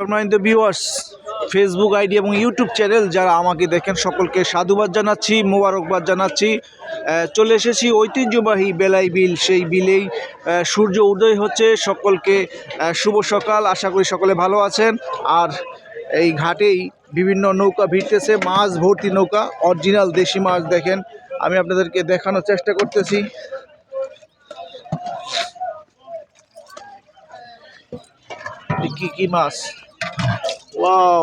সম্মানিত viewers Facebook ID এবং YouTube channel যারা আমাকে দেখেন, সকলকে সাধুবাদ জানাচ্ছি, মোবারকবাদ জানাচ্ছি। চলে এসেছি ঐতিহ্যবাহী বেলাই বিল, সেই বিলেই সূর্য উদয় হচ্ছে। সকলকে শুভ সকাল। আশা করি সকলে ভালো আছেন। আর এই ঘাটেই বিভিন্ন নৌকা ভিড়তেছে, মাছ ভর্তি নৌকা অরিজিনাল দেশি মাছ দেখেন। আমি আপনাদেরকে দেখানোর চেষ্টা করতেছি। কি কি মাছ? ওয়াও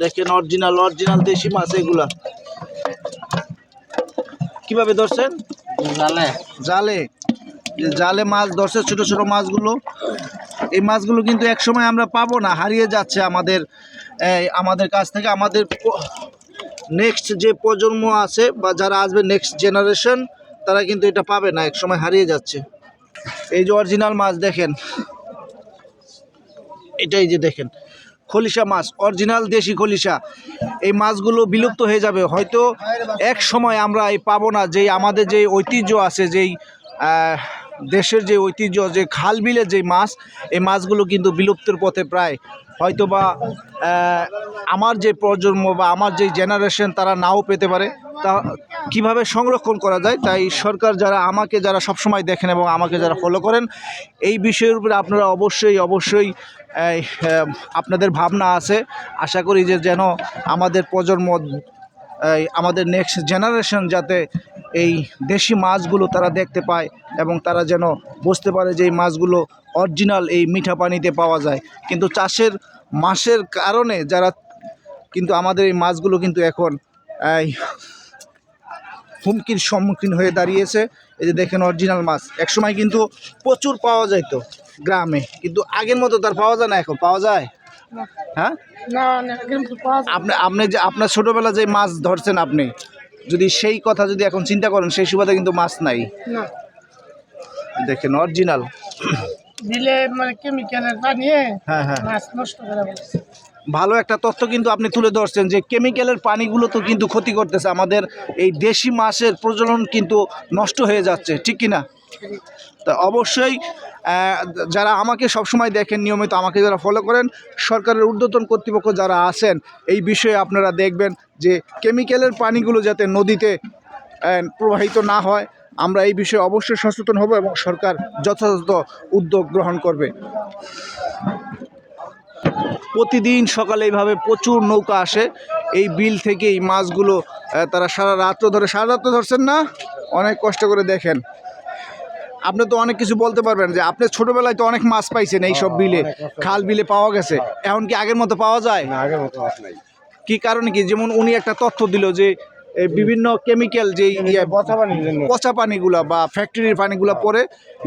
দেখেন অরিজিনাল অরিজিনাল দেশি মাছ এগুলা। কীভাবে ধরছেন? জালে। জালে। জালে মাছ ধরছে ছোট ছোট মাছগুলো। এই মাছগুলো কিন্তু এক সময় আমরা পাবো না হারিয়ে যাচ্ছে আমাদের আমাদের কাছ থেকে আমাদের নেক্সট যে প্রজন্ম আছে বা যারা আসবে নেক্সট জেনারেশন তারা কিন্তু এটা পাবে না এক সময় হারিয়ে যাচ্ছে। এই যে অরিজিনাল মাছ দেখেন। এটাই যে দেখেন। খলিশা মাছ, অরিজিনাল দেশি খলিশা। এই মাছগুলো বিলুপ্ত হয়ে যাবে। হয়তো এক সময় আমরা এই পাবো না, যেই আমাদের যে ঐতিহ্য আছে, যেই দেশের যে ঐতিহ্য, যে খাল বিলের যে মাছ, এই মাছগুলো কিন্তু বিলুপ্তের পথে প্রায় হয়তো বা আমার যে প্রজন্ম বা আমার যে জেনারেশন তারা নাও পেতে পারে। তা কীভাবে সংরক্ষণ করা যায়, তাই সরকার যারা আমাকে যারা সবসময় দেখেন এবং আমাকে যারা ফলো করেন, এই বিষয়ের উপরে আপনারা অবশ্যই অবশ্যই আপনাদের ভাবনা আছে। আশা করি যে যেন আমাদের প্রজন্ম আমাদের নেক্সট জেনারেশন যাতে এই দেশি মাছগুলো তারা দেখতে পায় এবং তারা যেন বুঝতে পারে যে এই মাছগুলো অরিজিনাল এই মিঠা পানিতে পাওয়া যায়। কিন্তু চাষের মাসের কারণে যারা, কিন্তু আমাদের এই মাছগুলো কিন্তু এখন, এই হুমকির সম্মুখীন হয়ে দাঁড়িয়েছে। এই যে দেখেন অরিজিনাল মাছ। একসময় কিন্তু প্রচুর পাওয়া যাইতো গ্রামে কিন্তু আগের মতো তার পাওয়া যায় না এখন। পাওয়া যায়? হ্যাঁ? আপনি আপনি যে আপনার ছোটোবেলা যে মাছ ধরছেন আপনি যদি সেই কথা যদি এখন চিন্তা করেন সেই সুবাদে কিন্তু মাছ নাই। দেখেন অরিজিনাল দিলে মানে কেমিক্যালের হ্যাঁ হ্যাঁ মাছ নষ্ট করে বলছে। ভালো একটা তথ্য কিন্তু আপনি তুলে ধরছেন যে কেমিক্যালের পানিগুলো তো কিন্তু ক্ষতি করতেছে। আমাদের এই দেশি মাছের প্রজনন কিন্তু নষ্ট হয়ে যাচ্ছে ঠিক কি না তা অবশ্যই যারা আমাকে সবসময় দেখেন নিয়মিত আমাকে যারা ফলো করেন সরকারের ঊর্ধ্বতন কর্তৃপক্ষ যারা আছেন এই বিষয়ে আপনারা দেখবেন যে কেমিক্যালের পানিগুলো যাতে নদীতে প্রবাহিত না হয় আমরা এই বিষয়ে অবশ্যই সচেতন হব এবং সরকার যথাযথ উদ্যোগ গ্রহণ করবে। প্রতিদিন সকালে এইভাবে প্রচুর নৌকা আসে। এই বিল থেকে এই মাছগুলো তারা সারা রাত্র ধরে সারা রাত্র ধরছেন না? অনেক কষ্ট করে দেখেন। আপনি তো অনেক কিছু বলতে পারবেন যে আপনি ছোটবেলায় তো অনেক মাছ পাইছেন এই সব বিলে। খাল বিলে পাওয়া গেছে। এখন কি আগের মতো পাওয়া যায়? আগের মতো কি কারণে কি? যেমন উনি একটা তথ্য দিল যে এই বিভিন্ন কেমিক্যাল যে ইয়ে পচা পানিগুলা বা ফ্যাক্টরির পানিগুলা পরে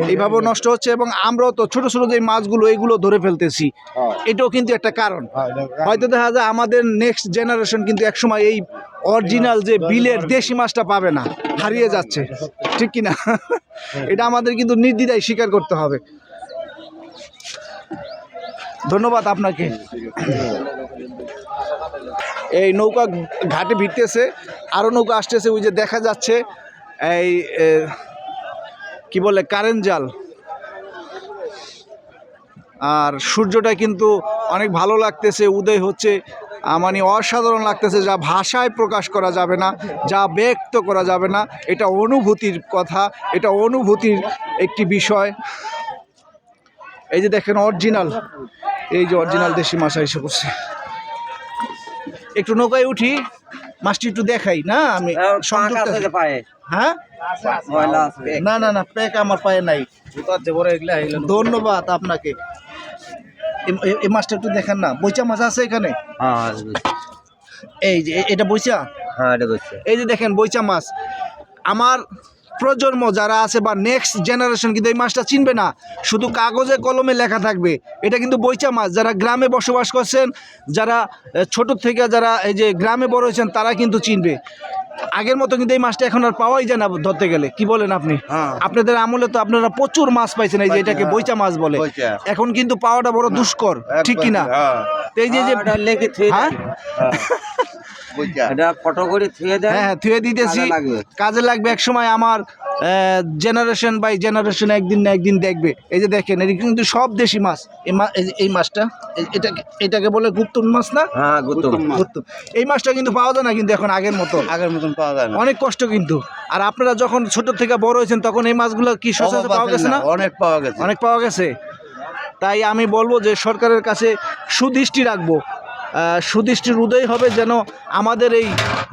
এইভাবে নষ্ট হচ্ছে এবং আমরাও তো ছোট ছোট যে মাছগুলো এইগুলো ধরে ফেলতেছি। হ্যাঁ। এটাও কিন্তু একটা কারণ। হ্যাঁ, হয়তো দেখা যায় আমাদের নেক্সট জেনারেশন কিন্তু একসময় এই অরিজিনাল যে বিলের দেশি মাছটা পাবে না হারিয়ে যাচ্ছে। ঠিক কি না এটা আমাদের কিন্তু নির্দ্বিধায় স্বীকার করতে হবে। ধন্যবাদ আপনাকে। এই নৌকা ঘাটে ভিড়তেছে আরও নৌকা আসতেছে, ওই যে দেখা যাচ্ছে, এই কি বলে, কারেন্ট জাল। আর সূর্যটা কিন্তু অনেক ভালো লাগতেছে, উদয় হচ্ছে মানে অসাধারণ লাগতেছে, যা ভাষায় প্রকাশ করা যাবে না, যা ব্যক্ত করা যাবে না, এটা অনুভূতির কথা, এটা অনুভূতির একটি বিষয়। এই যে দেখেন অরিজিনাল এই যে অরিজিনাল দেশি মাছ এসে করছে একটু নৌকায় উঠি মাছটি একটু দেখাই না? আমি সংযুক্ত হ্যাঁ? না না না প্যাক আমার পায়ে নাই। ধন্যবাদ আপনাকে। এই মাছটা একটু দেখেন না। বইচা মাছ আছে এখানে? হ্যাঁ এই যে এটা বইচা হ্যাঁ এটা এই যে দেখেন বইচা মাছ। আমার প্রজন্ম যারা আছে বা নেক্সট জেনারেশন কিন্তু এই মাছটা চিনবে না শুধু কাগজে কলমে লেখা থাকবে। এটা কিন্তু বইচা মাছ যারা গ্রামে বসবাস করছেন যারা ছোট থেকে যারা এই যে গ্রামে বড় হয়েছেন তারা কিন্তু চিনবে। আগের মতো কিন্তু এই মাছটা এখন আর পাওয়াই যায় না ধরতে গেলে। কি বলেন আপনি? হ্যাঁ। আপনাদের আমলে তো আপনারা প্রচুর মাছ পাইছেন এই যে এটাকে বইচা মাছ বলে। এখন কিন্তু পাওয়াটা বড় দুষ্কর ঠিক কি না হ্যাঁ, এই যে যে এটা হ্যাঁ ফটো করে থুয়ে দেয় হ্যাঁ থুয়ে দিতেছি। কাজে লাগবে। এক সময় আমার জেনারেশন বাই জেনারেশন একদিন না একদিন দেখবে। এই যে দেখেন এটা কিন্তু সব দেশি মাছ। এই মা- এই মাছটা এটাকে এটাকে বলে গুপ্তন মাছ না? হ্যাঁ গুপ্তন এই মাছটা কিন্তু পাওয়া যায় না কিন্তু এখন আগের মতো। আগের মতন পাওয়া যায় না। অনেক কষ্ট কিন্তু। আর আপনারা যখন ছোট থেকে বড় হয়েছেন তখন এই মাছগুলো কি সচরাচর পাওয়া গেছে না? অনেক পাওয়া গেছে। অনেক পাওয়া গেছে। তাই আমি বলব যে সরকারের কাছে সুদৃষ্টি রাখব। সুদৃষ্টির উদয় হবে যেন আমাদের এই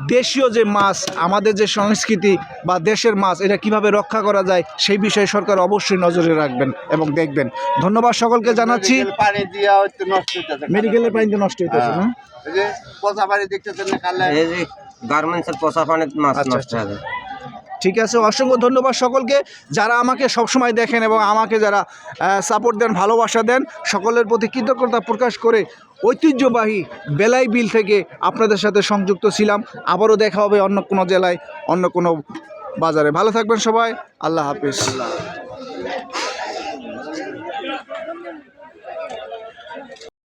দেশীয় যে মাছ আমাদের যে সংস্কৃতি বা দেশের মাছ এটা কীভাবে রক্ষা করা যায় সেই বিষয়ে সরকার অবশ্যই নজরে রাখবেন এবং দেখবেন। ধন্যবাদ সকলকে জানাচ্ছি। পানি নষ্ট হইতেছে মেডিকেলের পানিতে নষ্ট হইতেছে না এই পচা পানি দেখতেছেন না কালে এই যে গার্মেন্টসের পোষা পানির মাছ আচ্ছা, নষ্ট হয়ে যায়। ঠিক আছে, অসংখ্য ধন্যবাদ সকলকে। যারা আমাকে সবসময় দেখেন এবং আমাকে যারা সাপোর্ট দেন, ভালোবাসা দেন, সকলের প্রতি কৃতজ্ঞতা প্রকাশ করে ঐতিহ্যবাহী বেলাই বিল থেকে আপনাদের সাথে সংযুক্ত ছিলাম। আবারও দেখা হবে অন্য কোনো জেলায়, অন্য কোনো বাজারে। ভালো থাকবেন সবাই। আল্লাহ হাফিজ।